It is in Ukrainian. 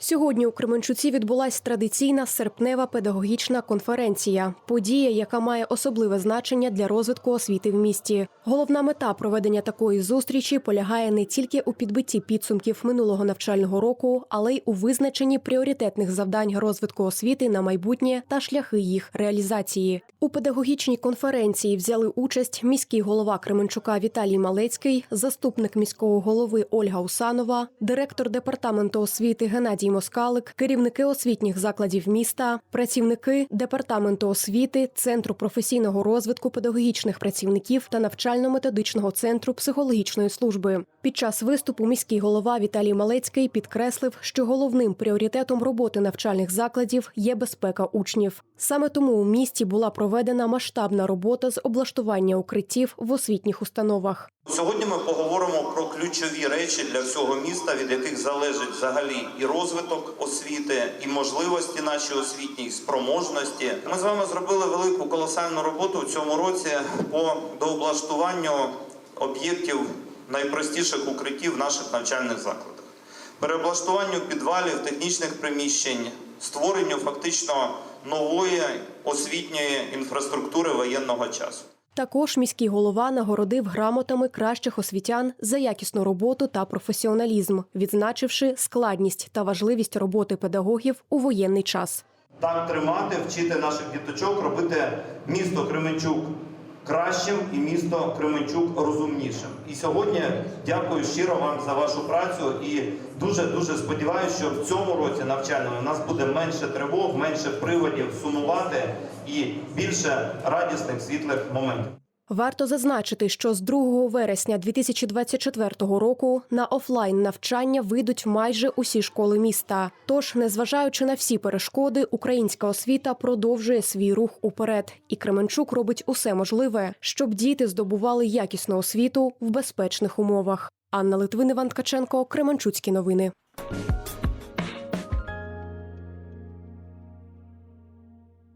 Сьогодні у Кременчуці відбулась традиційна серпнева педагогічна конференція, подія, яка має особливе значення для розвитку освіти в місті. Головна мета проведення такої зустрічі полягає не тільки у підбитті підсумків минулого навчального року, але й у визначенні пріоритетних завдань розвитку освіти на майбутнє та шляхи їх реалізації. У педагогічній конференції взяли участь міський голова Кременчука Віталій Малецький, заступник міського голови Ольга Усанова, директор департаменту освіти Геннадій Москалик, керівники освітніх закладів міста, працівники департаменту освіти, центру професійного розвитку педагогічних працівників та навчально-методичного центру психологічної служби. Під час виступу міський голова Віталій Малецький підкреслив, що головним пріоритетом роботи навчальних закладів є безпека учнів. Саме тому у місті була проведена масштабна робота з облаштування укриттів в освітніх установах. Сьогодні ми поговоримо про ключові речі для всього міста, від яких залежить взагалі і розвиток освіти, і можливості наші освітні, спроможності. Ми з вами зробили велику колосальну роботу в цьому році по дооблаштуванню об'єктів найпростіших укриттів в наших навчальних закладах, переоблаштуванню підвалів, технічних приміщень, створенню фактично нової освітньої інфраструктури воєнного часу. Також міський голова нагородив грамотами кращих освітян за якісну роботу та професіоналізм, відзначивши складність та важливість роботи педагогів у воєнний час. Так тримати, вчити наших діточок, робити місто Кременчук кращим і місто Кременчук розумнішим. І сьогодні дякую щиро вам за вашу працю і дуже дуже сподіваюся, що в цьому році навчальному у нас буде менше тривог, менше приводів сумувати і більше радісних світлих моментів. Варто зазначити, що з 2 вересня 2024 року на офлайн навчання вийдуть майже усі школи міста. Тож, незважаючи на всі перешкоди, українська освіта продовжує свій рух уперед, і Кременчук робить усе можливе, щоб діти здобували якісну освіту в безпечних умовах. Анна Литвин, Іван Ткаченко, Кременчуцькі новини.